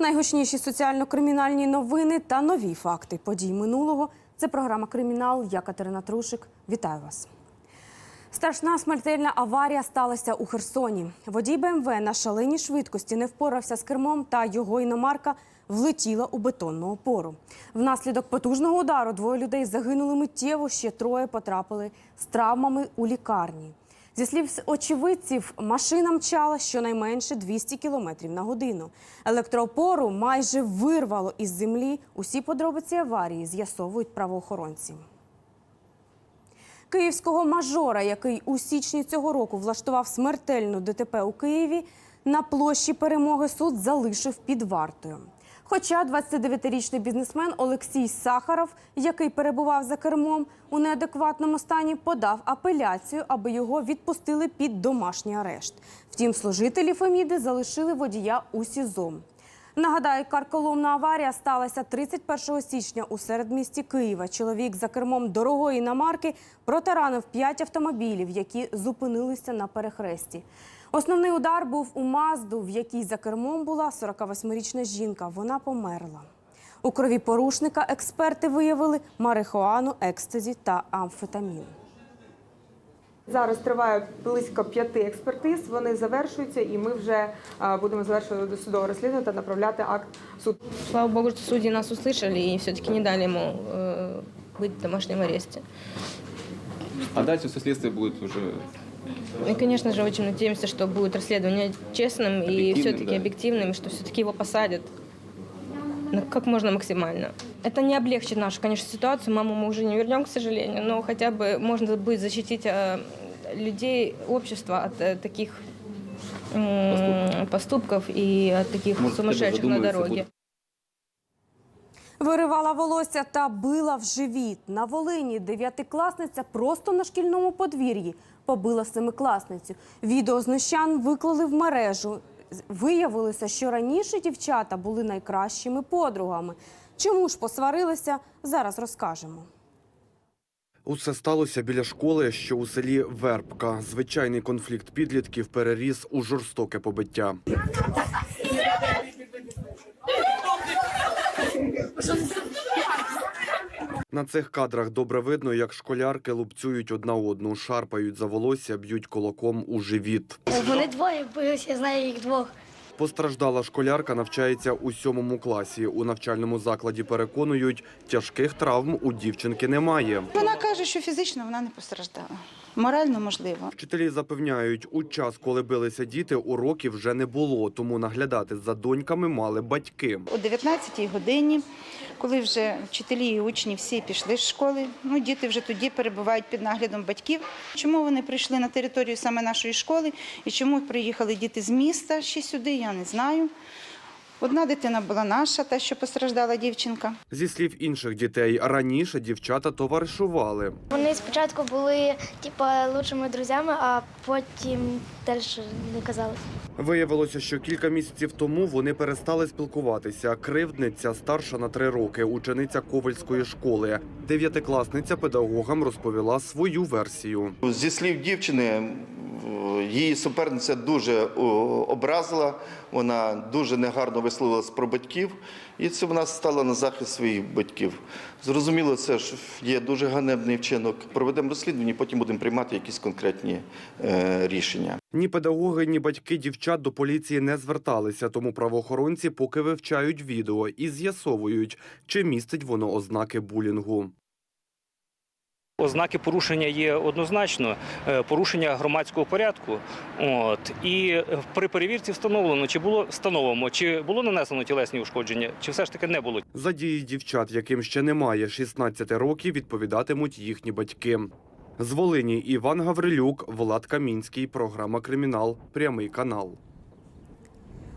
Найгучніші соціально-кримінальні новини та нові факти подій минулого. Це програма Кримінал. Я Катерина Трушик. Вітаю вас. Страшна смертельна аварія сталася у Херсоні. Водій БМВ на шаленій швидкості не впорався з кермом, та його іномарка влетіла у бетонну опору. Внаслідок потужного удару двоє людей загинули миттєво, ще троє потрапили з травмами у лікарні. Зі слів очевидців, машина мчала щонайменше 200 км на годину. Електроопору майже вирвало із землі. Усі подробиці аварії з'ясовують правоохоронці. Київського мажора, який у січні цього року влаштував смертельну ДТП у Києві, на площі перемоги суд залишив під вартою. Хоча 29-річний бізнесмен Олексій Сахаров, який перебував за кермом у неадекватному стані, подав апеляцію, аби його відпустили під домашній арешт. Втім, служителі Феміди залишили водія у СІЗО. Нагадаю, карколомна аварія сталася 31 січня у середмісті Києва. Чоловік за кермом дорогої іномарки протаранив п'ять автомобілів, які зупинилися на перехресті. Основний удар був у Мазду, в якій за кермом була 48-річна жінка. Вона померла. У крові порушника експерти виявили марихуану, екстазі та амфетамін. Зараз триває близько п'яти експертиз. Вони завершуються, і ми вже а, будемо завершувати досудове розслідування та направляти акт в суд. Слава богу, что судьи нас услышали и все-таки не дали ему э, быть в домашнем аресте. А дальше все следствие будет уже И, конечно же, очень надеемся, что будет расследование честным и Объективным, все-таки да. объективным, и что все-таки его посадят ну, как можно максимально. Это не облегчит нашу, конечно, ситуацию. Маму мы уже не вернем, к сожалению, но хотя бы можно будет защитить э, людей, общество от э, таких м, поступков и от таких Может, хотя бы сумасшедших на задумаются, дороге. будут Виривала волосся та била в живіт. На Волині дев'ятикласниця просто на шкільному подвір'ї побила семикласницю. Відео знущан виклали в мережу. Виявилося, що раніше дівчата були найкращими подругами. Чому ж посварилися, зараз розкажемо. Усе сталося біля школи, що у селі Вербка. Звичайний конфлікт підлітків переріс у жорстоке побиття. На цих кадрах добре видно, як школярки лупцюють одна одну, шарпають за волосся, б'ють кулаком у живіт. Вони двоє билися, я знаю їх двох. Постраждала школярка навчається у сьомому класі. У навчальному закладі переконують, тяжких травм у дівчинки немає. Вона каже, що фізично вона не постраждала. Морально можливо. Вчителі запевняють, у час, коли билися діти, уроків вже не було, тому наглядати за доньками мали батьки. О 19-й годині, коли вже вчителі і учні всі пішли з школи, ну діти вже тоді перебувають під наглядом батьків. Чому вони прийшли на територію саме нашої школи і чому приїхали діти з міста ще сюди, я не знаю. Одна дитина була наша, та що постраждала дівчинка. Зі слів інших дітей, раніше дівчата товаришували. Вони спочатку були типа лучшими друзями, а потім теж не казали. Виявилося, що кілька місяців тому вони перестали спілкуватися. Кривдниця старша на три роки, учениця Ковальської школи. Дев'ятикласниця педагогам розповіла свою версію. Зі слів дівчини, її суперниця дуже образила, вона дуже негарно висловилась про батьків, і це вона стала на захист своїх батьків. Зрозуміло, це ж є дуже ганебний вчинок. Проведемо розслідування, потім будемо приймати якісь конкретні е, рішення. Ні педагоги, ні батьки дівчат до поліції не зверталися, тому правоохоронці поки вивчають відео і з'ясовують, чи містить воно ознаки булінгу. Ознаки порушення є однозначно е, порушення громадського порядку. От і е, при перевірці встановлено, чи було встановимо, чи було нанесено тілесні ушкодження, чи все ж таки не було. За дії дівчат, яким ще немає 16 років, відповідатимуть їхні батьки. З Волині Іван Гаврилюк, Влад Камінський, програма Кримінал, прямий канал.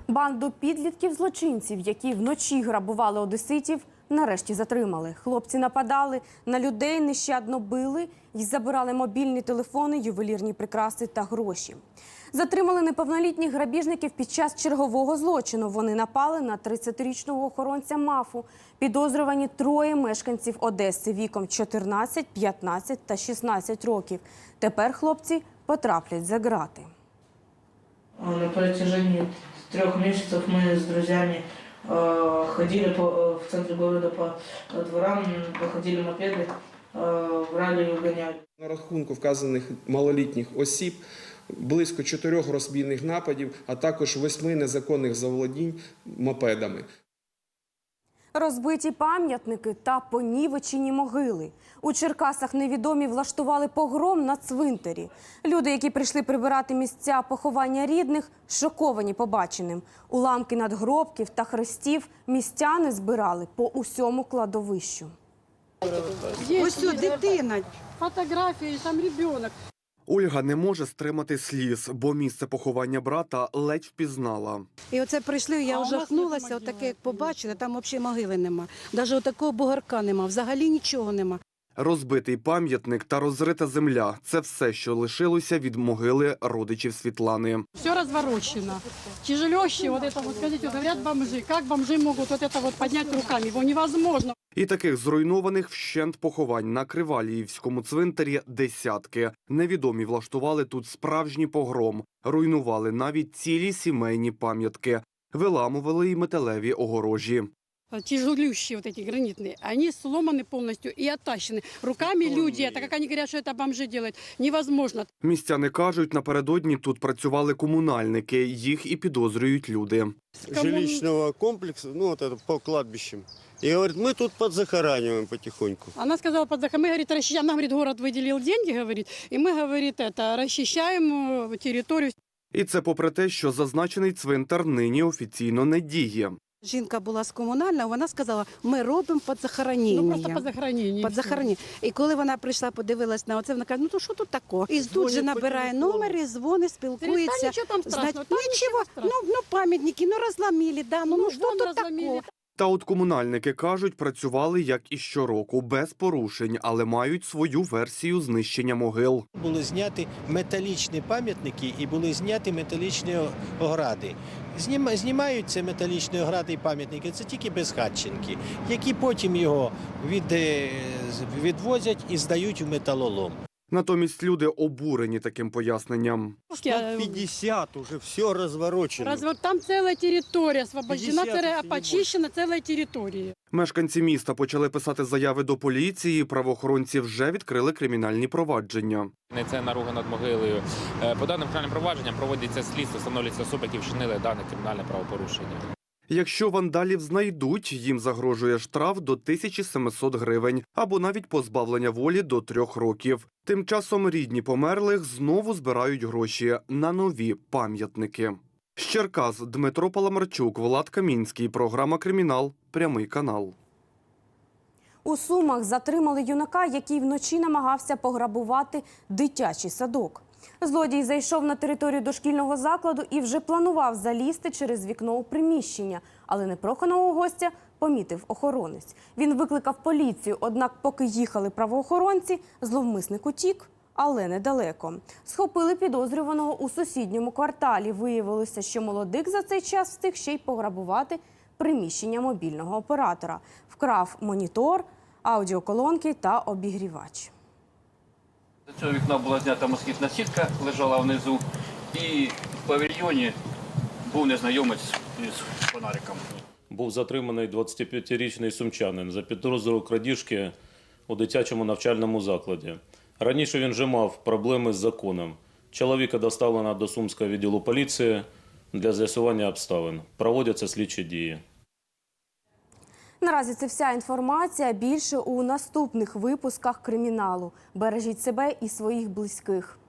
Банду підлітків злочинців, які вночі грабували одеситів, нарешті затримали. Хлопці нападали на людей, нещадно били і забирали мобільні телефони, ювелірні прикраси та гроші. Затримали неповнолітніх грабіжників під час чергового злочину. Вони напали на 30-річного охоронця МАФу. Підозрювані троє мешканців Одеси віком 14, 15 та 16 років. Тепер хлопці потраплять за ґрати. На протяжении трех месяцев мы с друзьями э, ходили по, э, в центре города по э, дворам, проходили мопеды, э, брали и угоняли. На рахунку вказаних малолітніх осіб близько чотирьох розбійних нападів, а також восьми незаконних заволодінь мопедами. Розбиті пам'ятники та понівечені могили. У Черкасах невідомі влаштували погром на цвинтарі. Люди, які прийшли прибирати місця поховання рідних, шоковані побаченим. Уламки надгробків та хрестів містяни збирали по усьому кладовищу. Ось дитина, фотографії, там ребенок. Ольга не може стримати сліз, бо місце поховання брата ледь впізнала. І оце прийшли, я А у нас ожахнулася, нема отаке, як побачила, там взагалі могили нема. Навіть отакого бугорка нема, взагалі нічого нема. Розбитий пам'ятник та розрита земля це все, що лишилося від могили родичів Світлани. Все разворочено. Тяжелеще, вот это вот, скажите, говорят бомжи, как бомжи могут вот это вот поднять руками? Его невозможно. І таких зруйнованих вщент поховань на Криваліївському цвинтарі десятки. Невідомі влаштували тут справжній погром, руйнували навіть цілі сімейні пам'ятки, виламували й металеві огорожі. Тяжелющие вот эти гранитные, они сломаны полностью и оттащены. Руками люди, это как они говорят, что это бомжи делают, невозможно. Містяни кажуть, напередодні тут працювали комунальники, їх і підозрюють люди. Кому- комплексу, ну вот это по кладбищам. И говорит, мы тут подзахораниваем потихоньку. Она сказала, под захо- мы, говорит, расчищаем, она, говорит, город выделил деньги, говорит, и мы, говорит, это, расчищаем э, территорию. І це попри те, що зазначений цвинтар нині офіційно не діє. Жінка була з комунального, вона сказала, ми робимо під захоронення. Ну, просто по захороненню. Під захоронення. І коли вона прийшла, подивилась на оце, вона каже, ну то що тут такого? І тут же набирає номер, і дзвонить, спілкується. нічого там страшного, Знать, там нічого, ну, ну пам'ятники, ну розламили, да, ну, ну, що вон тут розламили. такого? Та от комунальники кажуть, працювали як і щороку, без порушень, але мають свою версію знищення могил. Були зняті металічні пам'ятники і були зняті металічні огради. Зніма- Знімаються металічні огради і пам'ятники, це тільки безхатченки, які потім його від, е, відвозять і здають в металолом. Натомість люди обурені таким поясненнням. 50 уже все розворочено. Разве там целая территория освобождена, 50, целая, если не почищена целая территория. Мешканці міста почали писати заяви до поліції. Правоохоронці вже відкрили кримінальні провадження. Не це наруга над могилою. Е, По даним кримінальним провадженням проводиться слідство, встановлюються особи, які вчинили дане кримінальне правопорушення. Якщо вандалів знайдуть, їм загрожує штраф до 1700 гривень або навіть позбавлення волі до трьох років. Тим часом рідні померлих знову збирають гроші на нові пам'ятники. З Черкас Дмитро Паламарчук, Влад Камінський. Програма Кримінал. Прямий канал. У Сумах затримали юнака, який вночі намагався пограбувати дитячий садок. Злодій зайшов на територію дошкільного закладу і вже планував залізти через вікно у приміщення, але непроханого гостя помітив охоронець. Він викликав поліцію, однак, поки їхали правоохоронці, зловмисник утік, але недалеко. Схопили підозрюваного у сусідньому кварталі. Виявилося, що молодик за цей час встиг ще й пограбувати приміщення мобільного оператора. Вкрав монітор, аудіоколонки та обігрівач. З цього вікна була знята москітна сітка, лежала внизу, і в павільйоні був незнайомець із фонариком. Був затриманий 25-річний сумчанин за підозрою крадіжки у дитячому навчальному закладі. Раніше він вже мав проблеми з законом. Чоловіка доставлено до Сумського відділу поліції для з'ясування обставин. Проводяться слідчі дії. Наразі це вся інформація. Більше у наступних випусках криміналу. Бережіть себе і своїх близьких.